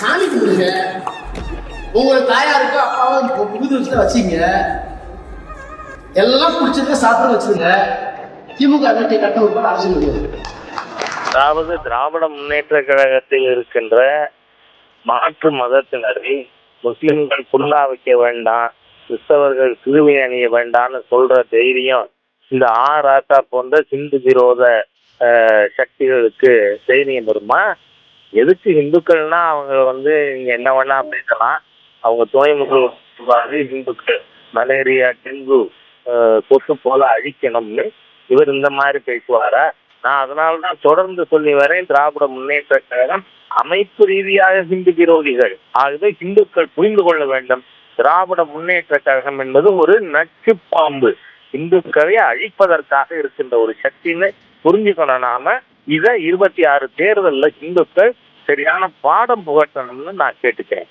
சாமி கும்பிடுங்க உங்களை தாயாருக்கும் அப்பாவும் புகுது வச்சுட்டு வச்சுங்க. எல்லாம் குடிச்சிருக்க சாப்பிட வச்சுருங்க. திமுக கட்டி கட்ட உட்பட அவசியம் கிடையாது அதாவது திராவிட முன்னேற்ற கழகத்தில் இருக்கின்ற மாற்று மதத்தினரை முஸ்லிம்கள் புல்லா வைக்க வேண்டாம் கிறிஸ்தவர்கள் சிறுவை அணிய வேண்டாம்னு சொல்ற தைரியம் இந்த ஆர் ராசா போன்ற சிந்து விரோத சக்திகளுக்கு தைரியம் வருமா? எதுக்கு இந்துக்கள்னா அவங்க வந்து நீங்க என்ன வேணா பேசலாம். அவங்க துணைமுக இந்துக்கள் மலேரியா டெங்கு கொசு போல அழிக்கணும்னு இவர் இந்த மாதிரி பேசுவாரா? நான் அதனால்தான் தொடர்ந்து சொல்லி வரேன் திராவிட முன்னேற்ற கழகம் அமைப்பு ரீதியாக ஹிந்து விரோதிகள். ஆகவே இந்துக்கள் புரிந்து கொள்ள வேண்டும். திராவிட முன்னேற்ற கழகம் என்பது ஒரு நச்சு பாம்பு. இந்துக்களை அழிப்பதற்காக இருக்கின்ற ஒரு சக்தின்னு புரிஞ்சுக்கணும் நாம. இதை இருபத்தி ஆறு தேர்தலில் இந்துக்கள் சரியான பாடம் புகட்டணும்னு நான் கேட்டுக்கிறேன்.